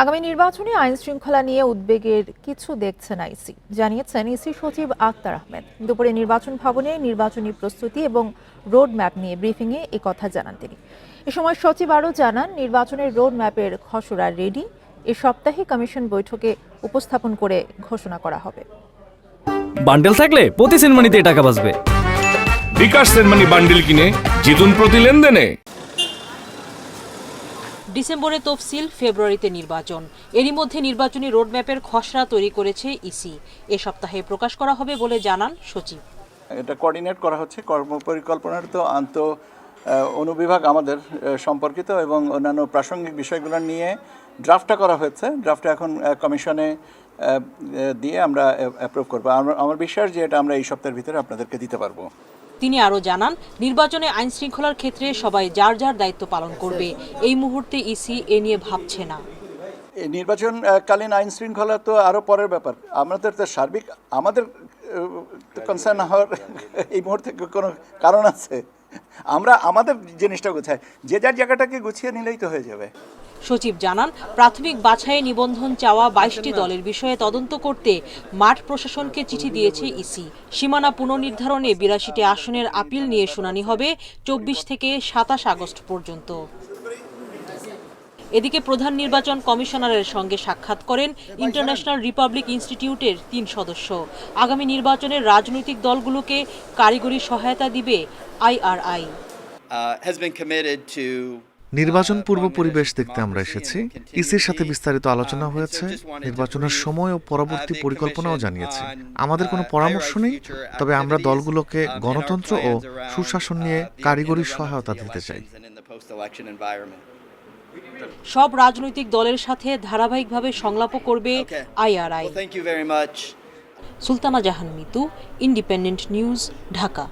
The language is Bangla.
আগামী নির্বাচনে আইন শৃঙ্খলা নিয়ে উদ্বেগের কিছু দেখছে না ইসি জানিয়েছেন ইসি সচিব আক্তার আহমেদ। দুপুরে নির্বাচন ভবনে নির্বাচনী প্রস্তুতি এবং রোড ম্যাপ নিয়ে ব্রিফিংয়ে কথা জানান তিনি। এ সময় সচিব আরও জানান নির্বাচনের রোড ম্যাপের খসড়া রেডি। এ সপ্তাহে কমিশন বৈঠকে উপস্থাপন করে ঘোষণা করা হবে। বান্ডেল থাকলে প্রতি সেনমানিতে টাকা বাঁচবে। বিকাশ সেনমানি বান্ডিল কিনে জিতুন প্রতি লেনদেনে। ডিসেম্বরে তফসিল, ফেব্রুয়ারিতে নির্বাচন। এরই মধ্যে নির্বাচনী রোডম্যাপের খসড়া তৈরি করেছে ইসি। এ সপ্তাহে প্রকাশ করা হবে বলে জানান সচিব। এটা কোঅর্ডিনেট করা হচ্ছে কর্মপরিকল্পনার, তো আন্ত অনুবিভাগ আমাদের সম্পর্কিত এবং অন্যান্য প্রাসঙ্গিক বিষয়গুলো নিয়ে ড্রাফটটা করা হয়েছে ড্রাফটটা এখন কমিশনে দিয়ে আমরা অ্যাপ্রুভ করব। আমার বিশ্বাস যে এটা আমরা এই সপ্তাহের ভিতরে আপনাদেরকে দিতে পারব। তিনি আরও জানান, নির্বাচনে আইন শৃঙ্খলার ক্ষেত্রে সবাই যার যার দায়িত্ব পালন করবে। এই মুহূর্তে ইসি এ নিয়ে ভাবছে না। নির্বাচনকালীন নির্বাচন আইন শৃঙ্খলা তো আরও পরের ব্যাপার। আমাদের তো সার্বিক, আমাদের কনসার্ন হওয়ার এই মুহূর্তে কোনো কারণ আছে? আমরা আমাদের জিনিসটা গোছাই যে যার জায়গাটাকে গুছিয়ে নিলেই তো হয়ে যাবে। সচিব জানান প্রাথমিক বাছাই নিবন্ধন চাওয়া বাইশটি দলের বিষয়ে তদন্ত করতে মাঠ প্রশাসনকে চিঠি দিয়েছে ইসি। সীমানা পুনর্নির্ধারণে বিরাশিটি আসনের আপিল নিয়ে শুনানি হবে চব্বিশ থেকে সাতাশ আগস্ট পর্যন্ত। এদিকে প্রধান নির্বাচন কমিশনারের সঙ্গে সাক্ষাৎ করেন ইন্টারন্যাশনাল রিপাবলিক ইনস্টিটিউটের তিন সদস্য। আগামী নির্বাচনের রাজনৈতিক দলগুলোকে কারিগরি সহায়তা দিবে আইআরআই uh, নির্বাচন পূর্ব পরিবেশ দেখতে আমরা এসেছি। ইসির সাথে বিস্তারিত আলোচনা হয়েছে। নির্বাচনের সময় ও পরবর্তী পরিকল্পনাও জানিয়েছে। আমাদের কোনো পরামর্শ নেই তবে আমরা দলগুলোকে গণতন্ত্র ও সুশাসন নিয়ে কারিগরি সহায়তা দিতে চাই। সব রাজনৈতিক দলের সাথে ধারাবাহিকভাবে সংলাপ করবে IRI. Sultana Jahan Mitu independent news Dhaka.